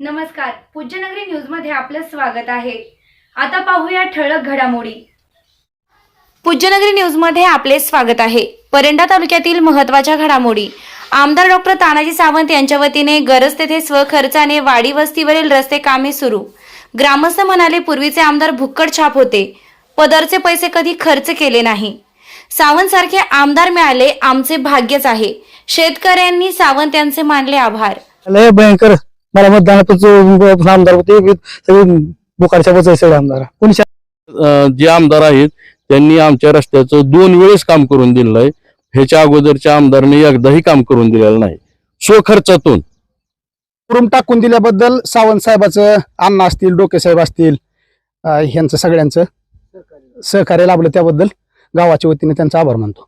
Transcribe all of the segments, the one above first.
नमस्कार. पूज्यनगरी न्यूजमध्ये आपलं स्वागत आहे. आता पाहूया ठळक घडामोडी. पूज्यनगरी न्यूजमध्ये आपले स्वागत आहे. परंडा तालुक्यातील महत्त्वाच्या घडामोडी. आमदार डॉक्टर तानाजी सावंत यांच्या वतीने गरज तेथे स्वखर्चाने वाडी वस्तीवरील रस्ते कामे सुरू. ग्रामस्थ म्हणाले पूर्वीचे आमदार भुक्कड छाप होते. पदरचे पैसे कधी खर्च केले नाही. सावंत सारखे आमदार मिळाले आमचे भाग्यच आहे. शेतकऱ्यांनी सावंत यांचे मानले आभार. लय भयंकर. मला मतदानातच आमदार होते सगळे बुकारच्या बचाय सगळे आमदार. कोणी जे आमदार आहेत त्यांनी आमच्या रस्त्याचं दोन वेळेस काम करून दिलेलं आहे. ह्याच्या अगोदरच्या आमदारांनी एकदाही काम करून दिलेलं नाही. स्वखर्चातून. मुरुम टाकून दिल्याबद्दल सावंत साहेबाचं अण्णा असतील डोके साहेब असतील ह्यांचं सगळ्यांचं सहकार्य लाभलं त्याबद्दल गावाच्या वतीने त्यांचा आभार मानतो.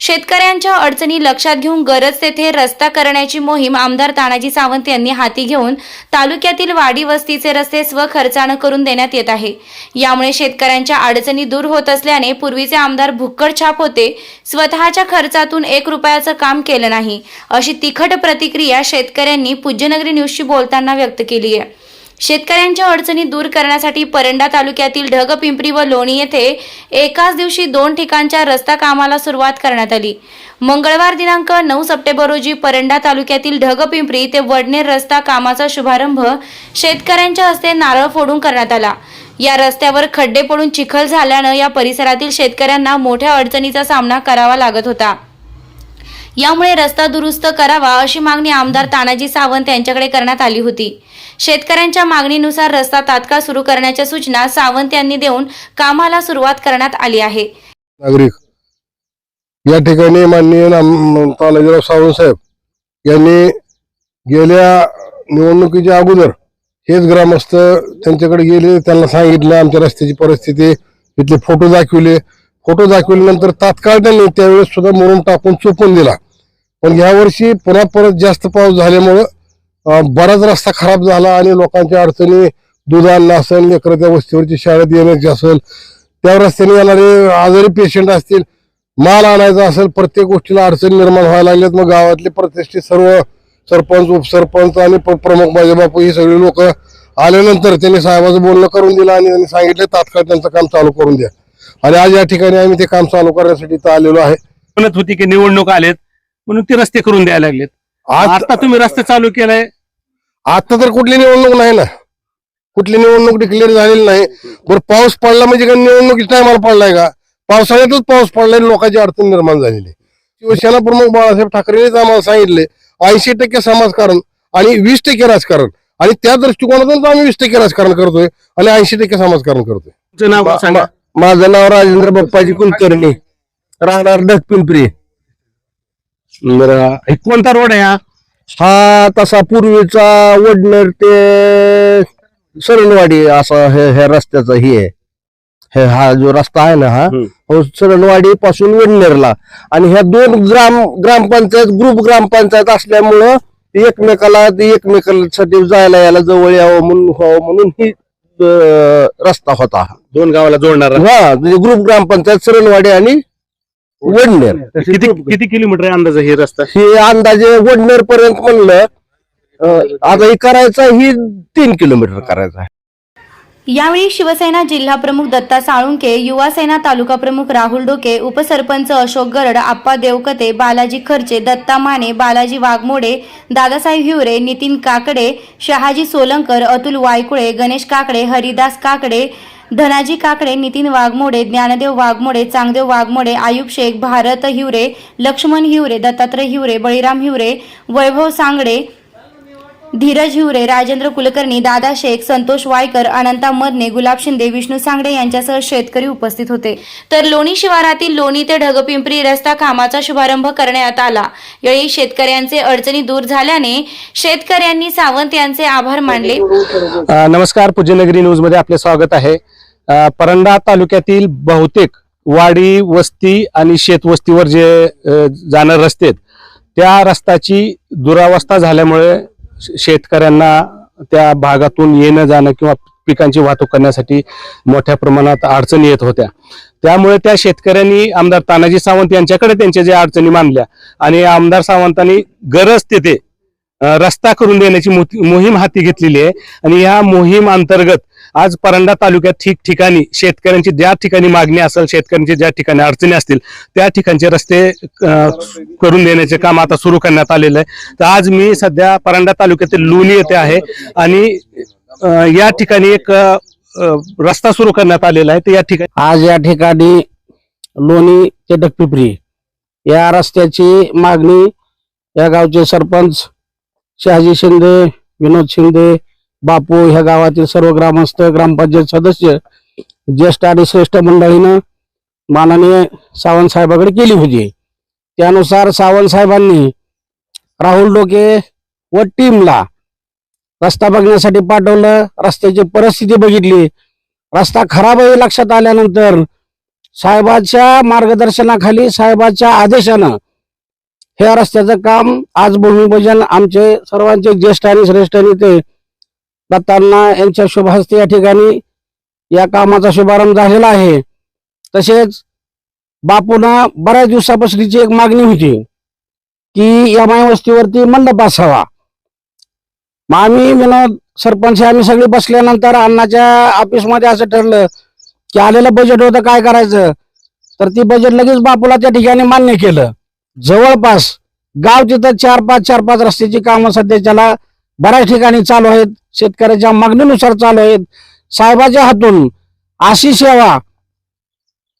शेतकऱ्यांच्या अडचणी लक्षात घेऊन गरज तेथे रस्ता करण्याची मोहीम आमदार तानाजी सावंत यांनी हाती घेऊन तालुक्यातील वाडी वस्तीचे रस्ते स्वखर्चानं करून देण्यात येत आहे. यामुळे शेतकऱ्यांच्या अडचणी दूर होत असल्याने पूर्वीचे आमदार भुक्कड छाप होते. स्वतःच्या खर्चातून एक रुपयाचं काम केलं नाही. अशी तिखट प्रतिक्रिया शेतकऱ्यांनी पूज्यनगरी न्यूजशी बोलताना व्यक्त केली आहे. शेतकऱ्यांच्या अडचणी दूर करण्यासाठी परंडा तालुक्यातील ढगपिंपरी व लोणी येथे एकाच दिवशी दोन ठिकाणच्या रस्ता कामाला सुरुवात करण्यात आली. मंगळवार दिनांक नऊ सप्टेंबर रोजी परंडा तालुक्यातील ढगपिंपरी ते वडनेर रस्ता कामाचा शुभारंभ शेतकऱ्यांच्या हस्ते नारळ फोडून करण्यात आला. या रस्त्यावर खड्डे पडून चिखल झाल्यानं या परिसरातील शेतकऱ्यांना मोठ्या अडचणीचा सामना करावा लागत होता. यामुळे रस्ता दुरुस्त करावा अशी मागणी आमदार तानाजी सावंत यांच्याकडे करण्यात आली होती. शेतकऱ्यांच्या मागणीनुसार रस्ता तात्काळ सुरू करण्याच्या सूचना सावंत यांनी देऊन कामाला सुरुवात करण्यात आली आहे. नागरिक या ठिकाणी माननीय तानाजीराव सावंत साहेब यांनी गेल्या निवडणुकीच्या अगोदर हेच ग्रामस्थ त्यांच्याकडे गेले त्यांना सांगितलं आमच्या रस्त्याची परिस्थिती इथले फोटो दाखविले. फोटो दाखविल्यानंतर तात्काळ त्यांनी त्यावेळेस सुद्धा मुरुम टाकून चुकून दिला. पण यावर्षी पुन्हा परत जास्त पाऊस झाल्यामुळं बराच रस्ता खराब झाला आणि लोकांच्या अडचणी दुधान असेल लेकरं त्या वस्तीवरची शाळेत येण्याची असेल त्या रस्त्याने येणारे आजारी पेशंट असतील माल आणायचा असेल प्रत्येक गोष्टीला अडचणी निर्माण व्हायला लागल्यात. मग गावातले प्रतिष्ठित सर्व सरपंच उपसरपंच आणि प्रमुख माझे बापू ही सगळी लोक आल्यानंतर त्यांनी साहेबाचं बोलणं करून दिलं आणि त्यांनी सांगितलं तात्काळ त्यांचं काम चालू करून द्या. आणि आज या ठिकाणी आम्ही ते काम चालू करण्यासाठी इथं आलेलो आहे. म्हणत होती की निवडणूक आलेत म्हणून ते रस्ते करून द्यायला लागलेत. आज आता तुम्ही रस्ते चालू केलाय. आता तर कुठली निवडणूक नाही ना. कुठली निवडणूक डिक्लेअर झालेली नाही. बरं पाऊस पडला म्हणजे का निवडणुकीच्या टायमाला पडलाय का? पावसाळ्यातच पाऊस पडलाय आणि लोकांची अडचण निर्माण झालेली. शिवसेना प्रमुख बाळासाहेब ठाकरेंनीच आम्हाला सांगितले ऐंशी टक्के समाजकारण आणि वीस टक्के राजकारण. आणि त्या दृष्टिकोनातून आम्ही वीस टक्के राजकारण करतोय आणि ऐंशी टक्के समाजकारण करतोय. तुमचं नाव सांगा. माझं नाव राजेंद्र बाप्पाजी कुलकर्णी. राहणार बरं हे कोणता रोड आहे हा? हा तसा पूर्वीचा वडनेर ते सरणवाडी असा हे ह्या रस्त्याचा ही आहे. हे हा जो रस्ता आहे ना हा. हो सरणवाडी पासून वडनेरला. आणि ह्या दोन ग्राम ग्रामपंचायत ग्रुप ग्रामपंचायत असल्यामुळं एकमेकाला एकमेकासाठी जायला यायला जवळ यावं म्हणून व्हावं म्हणून ही रस्ता होता. हा. दोन गावाला जोडणार. हा म्हणजे ग्रुप ग्रामपंचायत सरणवाडी आणि वडनेर. किती किती किलोमीटर आहे अंदाज हे रस्ता? हे अंदाजे वडनेर पर्यंत म्हणलं अं, आता हे करायचं ही तीन किलोमीटर करायचं आहे. यावेळी शिवसेना जिल्हा प्रमुख दत्ता साळुंके युवा सेना तालुका प्रमुख राहुल डोके उपसरपंच अशोक गरड आप्पा देवकते बालाजी खर्चे दत्ता माने बालाजी वाघमोडे दादासाहेब हिवरे नितीन काकडे शहाजी सोलंकर अतुल वायकुळे गणेश काकडे हरिदास काकडे धनाजी काकडे नितीन वाघमोडे ज्ञानदेव वाघमोडे चांगदेव वाघमोडे आयुब शेख भारत हिवरे लक्ष्मण हिवरे दत्तात्रय हिवरे बळीराम हिवरे वैभव सांगडे धीरज हिवरे राजेंद्र कुलकर्णी दादा शेख संतोष वायकर अनंता मदने गुलाब शिंदे विष्णू सांगडे यांच्यासह शेतकरी उपस्थित होते. तर लोणी शिवारातील लोणी ते ढगपिंपरी रस्ता कामाचा शुभारंभ करण्यात आला. यावेळी शेतकऱ्यांचे अडचणी दूर झाल्याने शेतकऱ्यांनी सावंत यांचे आभार मानले. नमस्कार पूज्यनगरी न्यूजमध्ये आपले स्वागत आहे. परंडा तालुक्यातील बहुतेक वाडी वस्ती आणि शेतवस्तीवर जे जाणारे रस्ते आहेत त्या रस्त्याची दुरावस्था झाल्यामुळे शेतकऱ्यांना त्या भागातून येणं जाणं किंवा पिकांची वाहतूक करण्यासाठी मोठ्या प्रमाणात अडचणी येत होत्या. त्यामुळे त्या शेतकऱ्यांनी आमदार तानाजी सावंत यांच्याकडे त्यांच्या ज्या अडचणी मांडल्या आणि आमदार सावंतांनी गरज तेथे रस्ता करून देण्याची मोहीम हाती घेतलेली आहे. आणि ह्या मोहीम अंतर्गत आज परंडा तालुक्यात ठिकठिकाणी शेतकऱ्यांची ज्या ठिकाणी मागणी असेल शेतकऱ्यांची ज्या ठिकाणी अडचणी असतील त्या ठिकाणचे रस्ते करून देण्याचे काम आता सुरू करण्यात आलेलं आहे. तर आज मी सध्या परंडा तालुक्यातील लोणी येथे आहे आणि या ठिकाणी एक रस्ता सुरू करण्यात आलेला आहे. तर या ठिकाणी आज या ठिकाणी लोणी ते डकपिपरी या रस्त्याची मागणी या गावचे सरपंच शहाजी शिंदे विनोद शिंदे बापू ह्या गावातील सर्व ग्रामस्थ ग्रामपंचायत सदस्य ज्येष्ठ आणि श्रेष्ठ मंडळीनं माननीय सावंत साहेबाकडे केली होती. त्यानुसार सावंत साहेबांनी राहुल डोके व टीमला रस्ता बघण्यासाठी पाठवलं. रस्त्याची परिस्थिती बघितली. रस्ता खराब आहे लक्षात आल्यानंतर साहेबाच्या मार्गदर्शनाखाली साहेबाच्या आदेशानं हे रस्त्याचं काम आज भूमिपूजन आमचे सर्वांचे ज्येष्ठ आणि श्रेष्ठ नेते दत्तांना यांच्या शुभ हस्ते या ठिकाणी या कामाचा शुभारंभ झालेला आहे. तसेच बापूना बऱ्याच दिवसापासूनची एक मागणी होती की या मायवस्तीवरती मंडप असावा. मग आम्ही विनोद सरपंच आम्ही सगळे बसल्यानंतर अण्णाच्या ऑफिसमध्ये असं ठरलं की आलेलं बजेट होतं काय करायचं? तर ती बजेट लगेच बापूला त्या ठिकाणी मान्य केलं. जवळपास गाव तिथं चार पाच चार पाच रस्त्याची कामं सध्याच्याला बऱ्याच ठिकाणी चालू आहेत. शेतकऱ्याच्या मागणीनुसार चालू आहेत. साहेबाच्या हातून अशी सेवा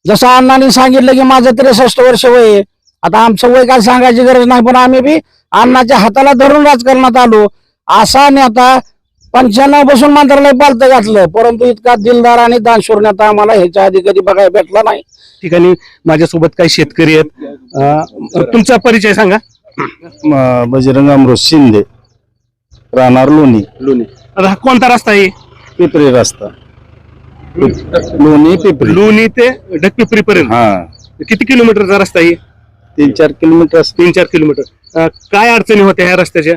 जसं अण्णांनी सांगितलं की माझं त्रेसष्ट वर्ष वय आहे. आता आमचं वय काय सांगायची गरज नाही पण आम्ही बी अण्णाच्या हाताला धरून राजकारणात आलो. असा नेता पंच्याण्णव बसून मंत्रालय पालतं घातलं परंतु इतका दिलदार आणि दानशूर नेता आम्हाला ह्याच्या आधी कधी बघायला भेटला नाही. ठिकाणी माझ्यासोबत काही शेतकरी आहेत. तुमचा परिचय सांगा. बजरंग अमृत शिंदे. राहणार लोणी. लोणी. आता हा कोणता रस्ता आहे? पिपरी रस्ता. लोणी पिपरी. लोणी ते ढक्कीपुरी पर्यंत हा. किती किलोमीटरचा रस्ता आहे? तीन चार किलोमीटर असते. तीन चार किलोमीटर. अं, काय अडचणी होत्या ह्या रस्त्याच्या?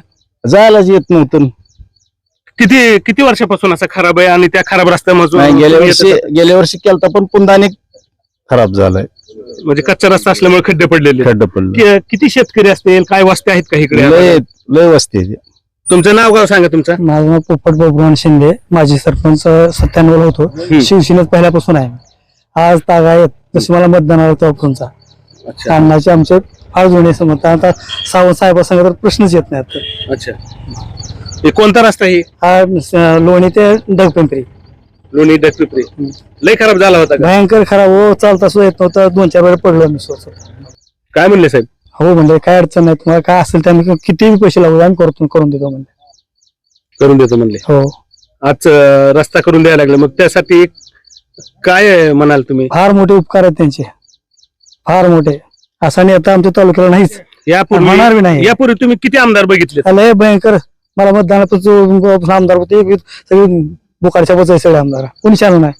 जायलाच येत नव्हतं. किती किती वर्षापासून असा खराब आहे आणि त्या खराब रस्त्यामधून नाही गेल्या वर्षी? गेल्या वर्षी केलता पण पुन्हा अनेक खराब झालाय. म्हणजे कच्चा रस्ता असल्यामुळे खड्डे पडलेले खड्ड पडलं कि- किती शेतकरी असतील? काय वस्त्या आहेत का इकडे? लय लय वस्ती आहे. तुमचं नाव गाव सांगा तुमचं. माझं नाव पोपट बबुरान शिंदे. माजी सरपंच सत्त्याण्णव होतो. शिवसेनेत पहिल्यापासून आहे. आज तागा येत जसे मला मतदान आलं तेव्हापासूनचा अच्छा. अण्णाचे आमचे फार जुने समजत आता सावंत साहेबासंग तर प्रश्नच येत नाही आता. अच्छा. हे कोणता रस्ता हा स- लोणी ते डगपिंपरी. लोणी ढक्कीपुरी लय खराब झाला होता भयंकर खराब हो चालता सुद्धा येत नव्हतं. दोन चार वेळा पडलो मी. काय म्हणले साहेब? हो म्हणजे काय अडचण नाही. तुम्हाला काय असेल ते आम्ही कितीही पैसे लागू आम्ही करतो करून देतो म्हणजे करून देतो म्हणले. हो. आज अं, रस्ता करून द्यायला लागला. मग त्यासाठी काय म्हणाल तुम्ही? फार मोठे उपकार आहेत त्यांचे. फार मोठे. असा नेता आमच्या तालुक्याला नाहीच. होणार बी यापूर्वी नाही. यापूर्वी तुम्ही किती आमदार बघितले हे भयंकर. मला मतदानात आमदार होते. सगळे बुकारच्या बचाय सगळे आमदार. कोणी चालू नाही.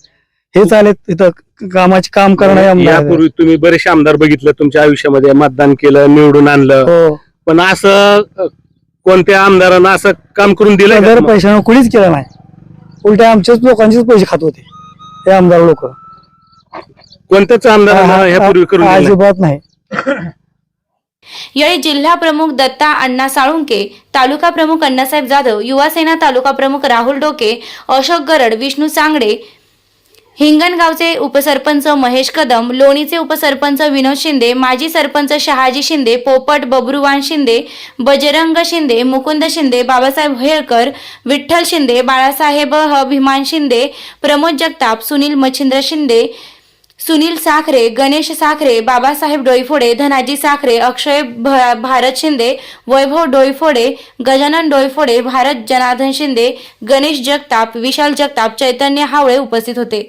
हे चालेल तिथं कामाचे काम करणारे आमदार आहेत. यापूर्वी तुम्ही बरेचसे आमदार बघितलं तुमच्या आयुष्यामध्ये मतदान केलं निवडून आणलं. हो. पण असं अं, कोणत्या आमदारांना असं काम करून दिलं दर पैशानं कोणीच केलं नाही. उलटे आमच्याच लोकांचेच पैसे खात होते हे आमदार लोक. कोणत्याच आमदारांना यापूर्वी करून दिलं? अजिबात नाही. यावेळी जिल्हा प्रमुख दत्ता अण्णा साळुंके तालुका प्रमुख अण्णासाहेब जाधव युवासेना तालुका प्रमुख राहुल डोके अशोक गरड विष्णू सांगडे हिंगणगावचे उपसरपंच महेश कदम लोणीचे उपसरपंच विनोद शिंदे माजी सरपंच शहाजी शिंदे पोपट बबरुवान शिंदे बजरंग शिंदे मुकुंद शिंदे बाबासाहेब हेळकर विठ्ठल शिंदे बाळासाहेब ह. भीमान शिंदे प्रमोद जगताप सुनील मच्छिंद्र शिंदे सुनील साखरे गणेश साखरे बाबासाहेब डोईफोडे धनाजी साखरे अक्षय भ- भारत शिंदे वैभव डोईफोडे गजानन डोईफोडे भारत जनार्दन शिंदे गणेश जगताप विशाल जगताप चैतन्य हावळे उपस्थित होते.